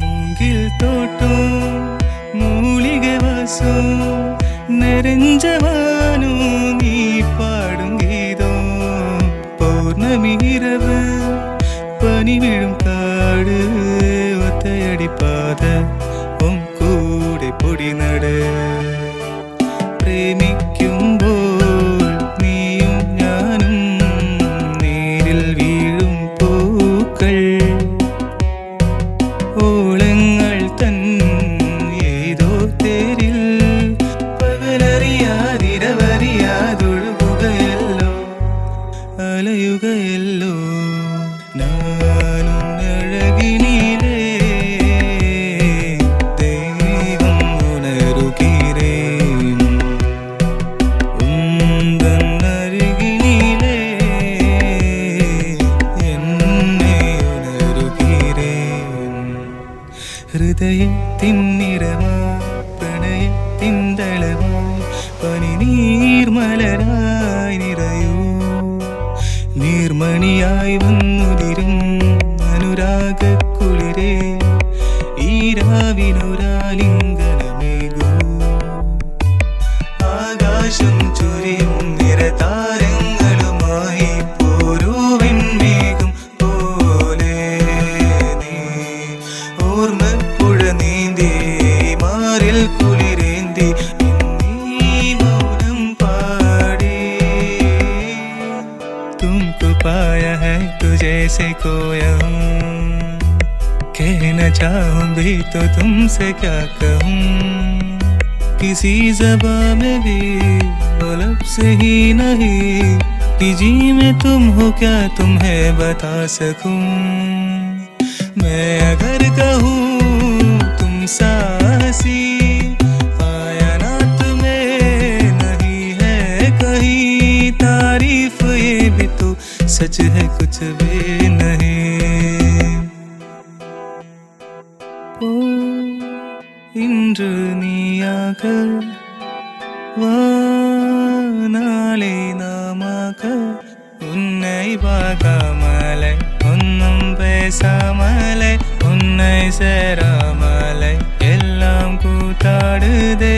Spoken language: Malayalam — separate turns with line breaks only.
മൂങ്കിൽ തോട്ടോ മൂലിക വാസോ നിറഞ്ഞവാനോ നീ പാടും ഗീതം. പൗർണമിരവ് പനി വീഴും കാട് ഒത്തയടിപ്പാത ഒം കൂടെ പൊടിനട പ്രേമിക്ക ഹൃദയത്തിൻ നിറമായി പ്രണയം തളമായി പനി നീർമലരായി നിറയൂ. നീർമണിയായി വന്നുതിരും അനുരാഗ കുളിരേ. ഈരാവിനൊരാലിംഗനമേകൂ ആകാശം ചുരിയും നിറതാരങ്ങളുമായി तुमको पाया है तुझे से खोया कहना चाहूँ भी तो तुमसे क्या कहूँ। किसी जबा में भी वो लफ्ज़ ही नहीं। जी में तुम हो क्या तुम्हें बता सकूँ। मैं अगर कहूँ तुम साहसी सच है कुछ भी नहीं। ഓ ഇன்று നീയാക നാളെ നാമാക ഉന്നൈ പാകാമലെ ഒന്നും പേസാമലെ ഉന്നൈ സേരാമലെ എല്ലാം കൂത്താടുതേ